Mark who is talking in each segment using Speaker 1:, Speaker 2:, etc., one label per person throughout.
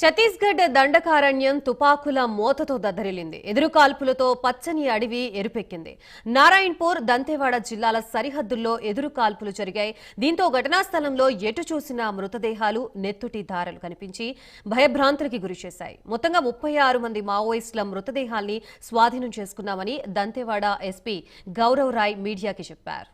Speaker 1: ఛత్తీస్గఢ్ దండకారణ్యం తుపాకుల మోతతో దద్దరిల్లింది. ఎదురుకాల్పులతో పచ్చని అడవి ఎరుపెక్కింది. నారాయణపూర్ దంతేవాడ జిల్లాల సరిహద్దుల్లో ఎదురుకాల్పులు జరిగాయి. దీంతో ఘటనా స్థలంలో ఎటు చూసినా మృతదేహాలు నెత్తుటి దారలు కనిపించి భయభ్రాంతులకి గురిచేశాయి మొత్తంగా ముప్పై ఆరు మంది మావోయిస్టుల మృతదేహాల్ని స్వాధీనం చేసుకున్నామని దంతేవాడ ఎస్పీ గౌరవ్ రాయ్ మీడియాకి చెప్పారు.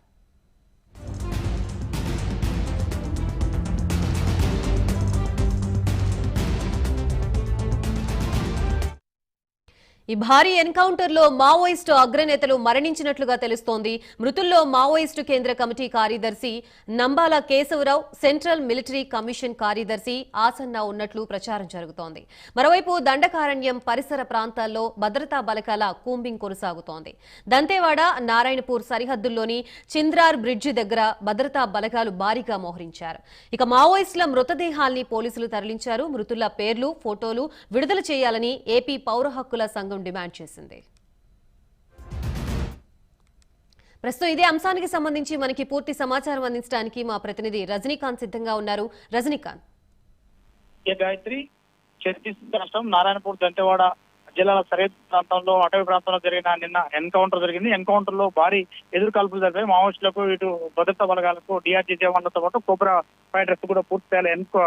Speaker 1: ఈ భారీ ఎన్కౌంటర్లో మావోయిస్టు అగ్రనేతలు మరణించినట్లుగా తెలుస్తోంది. మృతుల్లో మావోయిస్టు కేంద్ర కమిటీ కార్యదర్శి Nambala Keshavarao central military commission కార్యదర్శి ఆసన్న ఉన్నట్లు ప్రచారం జరుగుతోంది. మరోవైపు దండకారణ్యం పరిసర ప్రాంతాల్లో భద్రతా బలకాల కూంబింగ్ కొనసాగుతోంది. దంతేవాడ నారాయణపూర్ సరిహద్దుల్లోని చింద్రార్ బ్రిడ్జి దగ్గర భద్రతా బలగాలు భారీగా మోహరించారు. ఇక మావోయిస్టుల మృతదేహాల్ని పోలీసులు తరలించారు. మృతుల పేర్లు ఫోటోలు విడుదల చేయాలని ఏపీ పౌర హక్కుల సంఘం డిమాండ్ చేసింది. ప్రస్తుతం ఇదే అంశానికి సంబంధించి మనకి పూర్తి సమాచారం అందించడానికి మా ప్రతినిధి రజనీకాంత్ సిద్ధంగా ఉన్నారు. రజనీకాంత్.
Speaker 2: గాయత్రి ఛత్తీస్గఢ్ రాష్ట్రం నారాయణపూర్ దంతెవాడ జిల్లాల సరిహద్దు ప్రాంతంలో అటవీ ప్రాంతంలో జరిగిన నిన్న ఎన్కౌంటర్ జరిగింది. ఎన్కౌంటర్లో భారీ ఎదురు కాల్పులు జరిపాయి. మావోయిస్టులకు ఇటు భద్రతా బలగాలకు డిఆర్జీ జవాన్లతో పాటు కోబ్రా ఫైటర్స్ కూడా పూర్తి స్థాయిలో ఎన్కో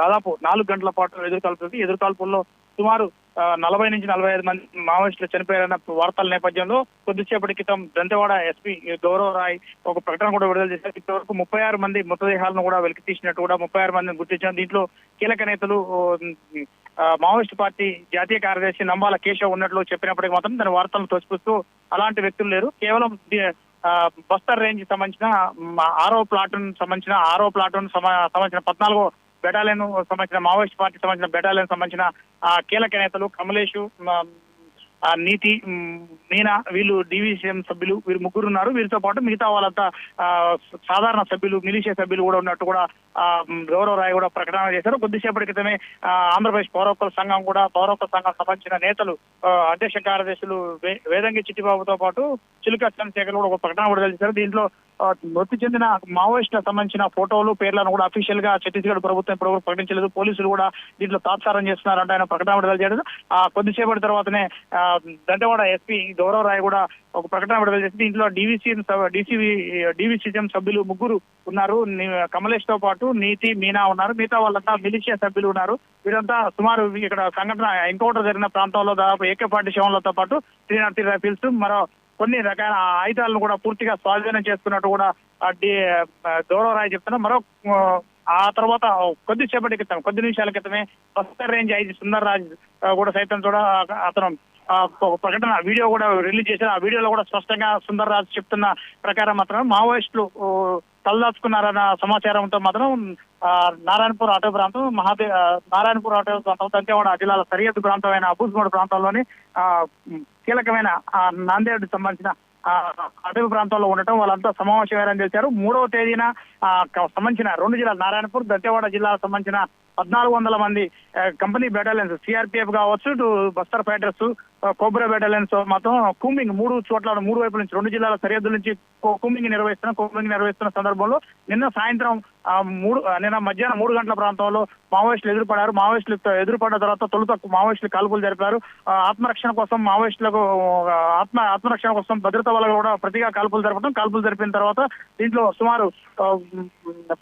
Speaker 2: దాదాపు నాలుగు గంటల పాటు ఎదురు కాల్పులు ఎదురు కాల్పుల్లో సుమారు నలభై నుంచి నలభై ఐదు మంది మావోయిస్టులు చనిపోయారన్న వార్తల నేపథ్యంలో కొద్దిసేపటి క్రితం దంతెవాడ ఎస్పీ గౌరవ రాయ్ ఒక ప్రకటన కూడా విడుదల చేశారు. ఇప్పటివరకు ముప్పై ఆరు మంది మృతదేహాలను కూడా వెలికి తీసినట్టు కూడా ముప్పై ఆరు మందిని గుర్తించారు దీంట్లో కీలక నేతలు మావోయిస్ట్ పార్టీ జాతీయ కార్యదర్శి నంబాల కేశవ్ ఉన్నట్లు చెప్పినప్పటికీ మాత్రం దాని వార్తలను తోసిపుస్తూ అలాంటి వ్యక్తులు లేరు. కేవలం ఆ, బస్తర్ రేంజ్ సంబంధించిన ఆరో ప్లాటూన్ సంబంధించిన ఆరో ప్లాటూన్ సంబంధించిన పద్నాలుగో బెటాలియన్ సంబంధించిన మావోయిస్ట్ పార్టీ సంబంధించిన బెటాలియన్ సంబంధించిన ఆ కీలక నేతలు కమలేషు నీతి మీనా వీళ్ళు డివిసిఎం సభ్యులు వీరు ముగ్గురు ఉన్నారు. వీరితో పాటు మిగతా వాళ్ళంతా సాధారణ సభ్యులు మిలిషియా సభ్యులు కూడా ఉన్నట్టు కూడా ఆ, గౌరవ రాయ్ కూడా ప్రకటన చేశారు. కొద్దిసేపటి క్రితమే ఆంధ్రప్రదేశ్ పౌరకుల సంఘం కూడా పౌరకుల సంఘం సంబంధించిన నేతలు అధ్యక్ష కార్యదర్శులు వే- వేదంగి చిట్టిబాబుతో పాటు చిలుక చంద్రశేఖర్ కూడా ఒక ప్రకటన విడుదల చేశారు దీంట్లో మృతి చెందిన మావోయిస్టులకు సంబంధించిన ఫోటోలు పేర్లను కూడా అఫీషియల్గా ఛత్తీస్గఢ్ ప్రభుత్వం ఇప్పుడు ప్రకటించలేదు. పోలీసులు కూడా దీంట్లో తాత్సారం చేస్తున్నారంటే ఆయన ప్రకటన విడుదల చేయడం ఆ కొద్దిసేపటి తర్వాతనే దండేవాడ ఎస్పీ గౌరవ రాయ్ కూడా ఒక ప్రకటన విడుదల చేసి దీంట్లో డీవీసీ డీసీబీ డివిసిఎం సభ్యులు ముగ్గురు ఉన్నారు. కమలేష్తో పాటు నీతి మీనా ఉన్నారు. మిగతా వాళ్ళంతా మిలిషియా సభ్యులు ఉన్నారు. వీరంతా సుమారు ఇక్కడ సంఘటన ఎన్కౌంటర్ జరిగిన ప్రాంతంలో దాదాపు ఏకే పార్టీ శవంలతో పాటు త్రీ నాట్ త్రీ రైఫిల్స్ మరో కొన్ని రకాల ఆయుధాలను కూడా పూర్తిగా స్వాధీనం చేసుకున్నట్టు కూడా ఆ రాయ్ గౌరవరాయ్ చెప్తున్నారు. మరో ఆ, తర్వాత కొద్దిసేపటి క్రితం కొద్ది నిమిషాల క్రితమే బస్తర్ రేంజ్ ఐజీ సుందర్ రాజ్ కూడా సైతం కూడా అతను ప్రకటన వీడియో కూడా రిలీజ్ చేశారు. ఆ వీడియోలో కూడా స్పష్టంగా సుందర్ రాజ్ చెప్తున్న ప్రకారం మాత్రం మావోయిస్టులు తలదాచుకున్నారన్న సమాచారంతో మాత్రం ఆ, నారాయణపూర్ ఆటో ప్రాంతం మహాదే నారాయణపూర్ ఆటో ప్రాంతం దంతేవాడ జిల్లాల సరిహద్దు ప్రాంతమైన అబూస్గూడ ప్రాంతంలోని ఆ, కీలకమైన నాందేడ్ సంబంధించిన అటవీ ప్రాంతంలో ఉండటం వాళ్ళంతా సమావేశమయ్యారని తెలిసారు మూడవ తేదీన సంబంధించిన రెండు జిల్లాలు నారాయణపూర్ దంతేవాడ జిల్లాకు సంబంధించిన పద్నాలుగు వందల మంది కంపెనీ బెటాలియన్స్ సిఆర్పిఎఫ్ కావచ్చు ఇటు బస్తర్ ఫైటర్స్ కోబ్రా బెటాలియన్స్ మొత్తం కూంబింగ్ మూడు చోట్ల మూడు వైపుల నుంచి రెండు జిల్లాల సరిహద్దుల నుంచి కో- కూంబింగ్ నిర్వహిస్తున్న కూంబింగ్ నిర్వహిస్తున్న సందర్భంలో నిన్న సాయంత్రం మూడు నిన్న మధ్యాహ్నం మూడు గంటల ప్రాంతంలో మావోయిస్టులు ఎదురుపడారు మావోయిస్టులు ఎదురుపడిన తర్వాత తొలుత మావోయిస్టులు కాల్పులు జరిపారు. ఆత్మరక్షణ కోసం మావోయిస్టులకు ఆత్మ ఆత్మరక్షణ కోసం భద్రతా వాళ్ళు కూడా ప్రతిగా కాల్పులు జరపడం కాల్పులు జరిపిన తర్వాత దీంట్లో సుమారు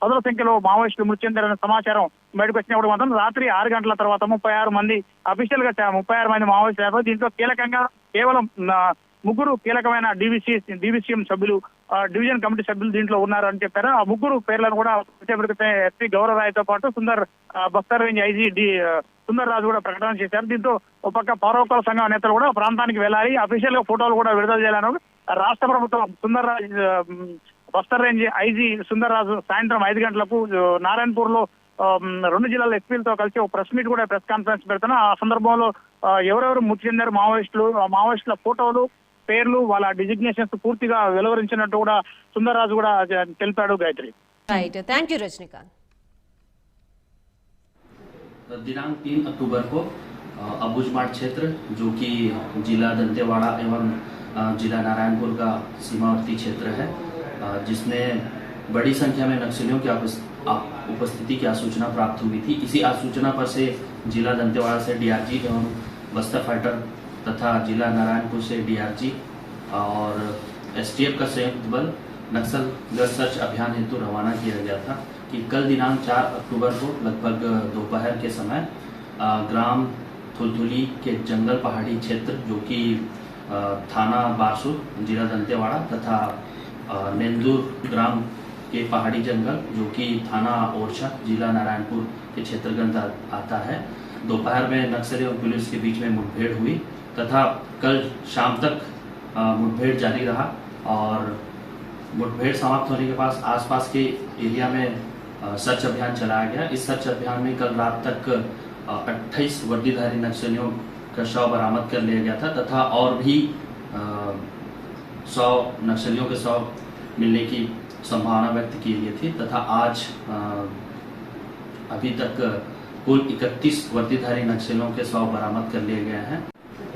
Speaker 2: పదుల సంఖ్యలో మావోయిస్టులు మృతి చెందారనే సమాచారం బయటకు వచ్చినప్పుడు మాత్రం రాత్రి ఆరు గంటల తర్వాత ముప్పై ఆరు మంది అఫీషియల్గా ముప్పై ఆరు మంది మావోయిస్ట్ చనిపోయారు. దీంట్లో కీలకంగా కేవలం ముగ్గురు కీలకమైన డివిసి డివిసిఎం సభ్యులు డివిజన్ కమిటీ సభ్యులు దీంట్లో ఉన్నారు అని చెప్పారు. ఆ ముగ్గురు పేర్లను కూడా వచ్చేప్పటికైతే ఎస్పీ గౌరవరాయ్తో పాటు Sundar Bastar range IG D Sundar Raju కూడా ప్రకటన చేశారు. దీంతో ఒక పక్క పౌరకుల సంఘం నేతలు కూడా ప్రాంతానికి వెళ్ళాలి అఫీషియల్గా ఫోటోలు కూడా విడుదల చేయాలని రాష్ట్ర ప్రభుత్వం సుందర్ రాజ్ బస్తర్ రేంజ్ ఐజీ సుందర్ రాజు సాయంత్రం ఐదు గంటలకు నారాయణపూర్లో రెండు జిల్లాల ఎస్పీలతో కలిసి ఒక ప్రెస్ మీట్ కూడా ప్రెస్ కాన్ఫరెన్స్ పెడుతున్నా ఆ సందర్భంలో ఆ, ఎవరెవరు మృతి చెందారు మావోయిస్టులు ఆ మావోయిస్టుల ఫోటోలు పేర్లు వాళ్ళ డిజిగ్నేషన్స్ పూర్తిగా వెలువరించినట్టు కూడా సుందర్ రాజు కూడా జ- తెలిపాడు Gayatri
Speaker 1: right thank you Rajinikanth
Speaker 3: दिनांक तीन अक्टूबर को अ, अबुजमाड़ क्षेत्र जो कि जिला दंतेवाड़ा एवं अ, जिला नारायणपुर का सीमावर्ती क्षेत्र है अ, जिसमें बड़ी संख्या में नक्सलियों की उपस्थिति की आसूचना प्राप्त हुई थी। इसी आसूचना पर से जिला दंतेवाड़ा से डीआरजी एवं बस्तर फाइटर तथा जिला नारायणपुर से डीआरजी और एसटीएफ का संयुक्त बल नक्सल सर्च अभियान हेतु रवाना किया गया था कि कल दिनांक 4 अक्टूबर को लगभग दोपहर के समय ग्राम थुलथुली के जंगल पहाड़ी क्षेत्र जो कि थाना बारसूर जिला दंतेवाड़ा तथा नेंदूर ग्राम के पहाड़ी जंगल, जो कि थाना ओरछा, जिला नारायणपुर के क्षेत्रगत आ- आता है। दोपहर में नक्सली और पुलिस के बीच में मुठभेड़ हुई, तथा कल शाम तक मुठभेड़ जारी रहा और मुठभेड़ समाप्त होने के पास आसपास के एरिया में सर्च अभियान चलाया गया। इस सर्च अभियान में कल रात तक अट्ठाईस वर्दीधारी नक्सलियों का शव बरामद कर लिया गया था, तथा और भी सौ नक्सलियों के शव मिलने की संभावना व्यक्त की गई थी तथा आज अभी तक कुल 31 वर्दीधारी नक्सलियों के शव बरामद कर लिए गए हैं।